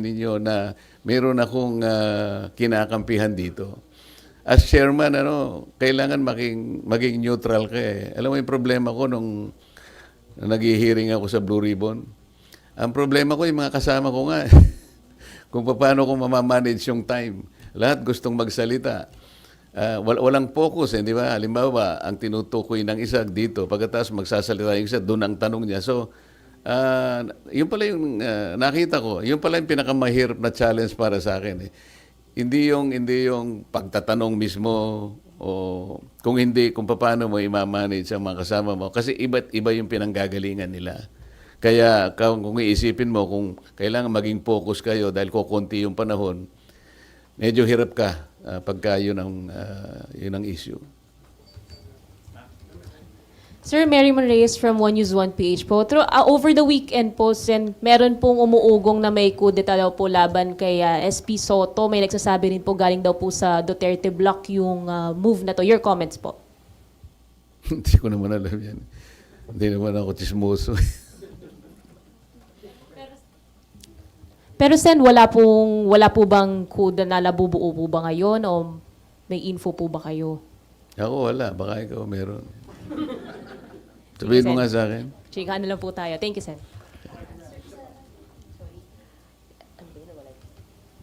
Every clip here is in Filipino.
ninyo na meron akong ah, kinakampihan dito. As chairman, ano, kailangan maging, maging neutral ka eh. Alam mo yung problema ko nung nag-hearing ako sa Blue Ribbon? Ang problema ko, yung mga kasama ko nga, kung paano ko mamamanage yung time. Lahat gustong magsalita. Ah, wal- walang focus, eh, di ba? Halimbawa, ang tinutukoy ng isa dito, pagkatapos magsasalita yung isa, doon ang tanong niya. So, ah, yun pala yung ah, nakita ko, yun pala yung pinakamahirap na challenge para sa akin. Eh. Hindi yung hindi yung pagtatanong mismo o kung hindi kung paano mo i-manage ang mga kasama mo kasi iba't iba yung pinanggagalingan nila. Kaya kung, kung iisipin mo kung kailangan maging focus kayo dahil kukunti yung panahon, medyo hirap ka ah, pagka yun ang, ah, yun ang issue. Sir, Mary Mon Reyes from One News One PH po. Through, ah, over the weekend po, sen, meron pong umuugong na may kudeta daw po laban kay ah, SP Soto. May nagsasabi rin po galing daw po sa Duterte Block yung ah, move na to. Your comments po. Hindi ko naman alam yan. Hindi naman ako chismoso. Pero sen, wala pong wala po bang kuda na nabubuo po ba ngayon o may info po ba kayo? ako wala, baka ikaw meron. Sabihin mo nga sa akin. Chika na lang po tayo. Thank you, Sen.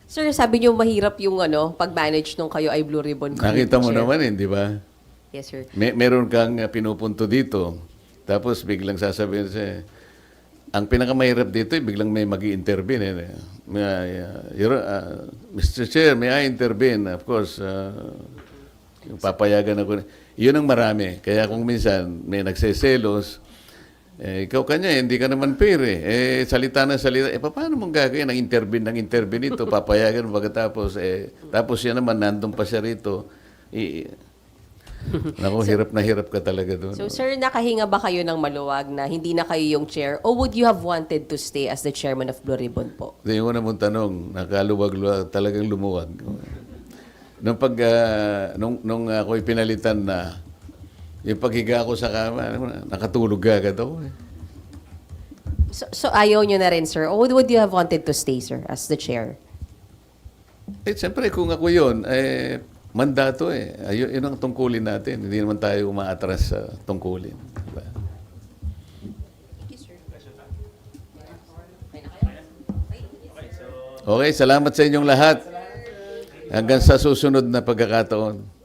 Sir, sabi niyo mahirap yung ano, pag-manage nung kayo ay Blue Ribbon Nakita mo Chair. naman eh, di ba? Yes, sir. May, meron kang uh, pinupunto dito. Tapos biglang sasabihin siya, ang pinakamahirap dito, eh, biglang may mag intervene eh. May, uh, Your- uh, Mr. Chair, may I intervene? Of course, uh, papayagan ako. Yun ang marami. Kaya kung minsan may nagseselos, eh, ikaw kanya, eh, hindi ka naman fair eh. eh salita na salita. Eh, paano mong gagawin? Ang intervene, ng intervene ito, papayagan mo pagkatapos. Eh, tapos yan naman, nandun pa siya rito. I, Naku, hirap na hirap ka talaga doon. So, sir, nakahinga ba kayo ng maluwag na hindi na kayo yung chair or would you have wanted to stay as the chairman of Blue Ribbon po? Hindi yung una mong tanong, nakaluwag-luwag, talagang lumuwag. Nung pag, ah, nung, nung ako'y pinalitan na, yung paghiga ko sa kama, nakatulog agad ako eh. So, so ayaw nyo na rin, sir? Or would, would you have wanted to stay, sir, as the chair? Eh, siyempre, kung ako yun, eh, mandato eh. Ayun, yun ang tungkulin natin. Hindi naman tayo umaatras sa tungkulin. Diba? Okay, salamat sa inyong lahat. Hanggang sa susunod na pagkakataon.